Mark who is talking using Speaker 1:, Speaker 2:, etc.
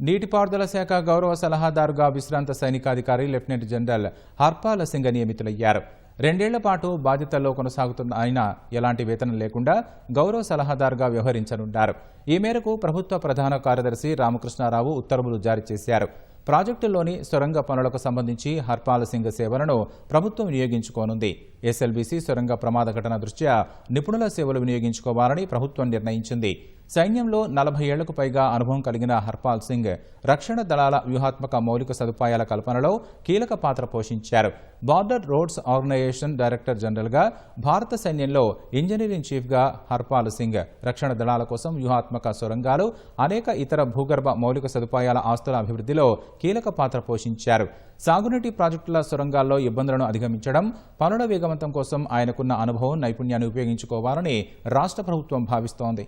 Speaker 1: నీటిపారుదల శాఖ గౌరవ సలహాదారుగా విశ్రాంత సైనికాధికారి లెఫ్టినెంట్ జనరల్ హర్పాల సింగ్ నియమితులయ్యారు. రెండేళ్ళ పాటు బాధ్యతల్లో కొనసాగుతున్న ఆయన ఎలాంటి వేతనం లేకుండా గౌరవ సలహాదారుగా వ్యవహరించనున్నారు. ఈ మేరకు ప్రభుత్వ ప్రధాన కార్యదర్శి రామకృష్ణారావు ఉత్తర్వులు జారీ చేశారు. ప్రాజెక్టుల్లోని సొరంగ పనులకు సంబంధించి హర్పాల సింగ్ సేవలను ప్రభుత్వం వినియోగించుకోనుంది. ఎస్ఎల్బీసీ సొరంగ ప్రమాద ఘటన దృష్ట్యా నిపుణుల సేవలు వినియోగించుకోవాలని ప్రభుత్వం నిర్ణయించింది. సైన్యంలో నలభై ఏళ్ళకు పైగా అనుభవం కలిగిన హర్పాల్ సింగ్ రక్షణ దళాల వ్యూహాత్మక మౌలిక సదుపాయాల కల్పనలో కీలక పాత్ర పోషించారు. బార్డర్ రోడ్స్ ఆర్గనైజేషన్ డైరెక్టర్ జనరల్గా భారత సైన్యంలో ఇంజనీరింగ్ చీఫ్గా హర్పాల్ సింగ్ రక్షణ దళాల కోసం వ్యూహాత్మక సొరంగాలు అనేక ఇతర భూగర్భ మౌలిక సదుపాయాల ఆస్తుల అభివృద్ధిలో కీలక పాత్ర పోషించారు. సాగునీటి ప్రాజెక్టుల సొరంగాల్లో ఇబ్బందులను అధిగమించడం పనుల వేగవంతం కోసం ఆయనకున్న అనుభవం నైపుణ్యాన్ని ఉపయోగించుకోవాలని రాష్ట్ర ప్రభుత్వం భావిస్తోంది.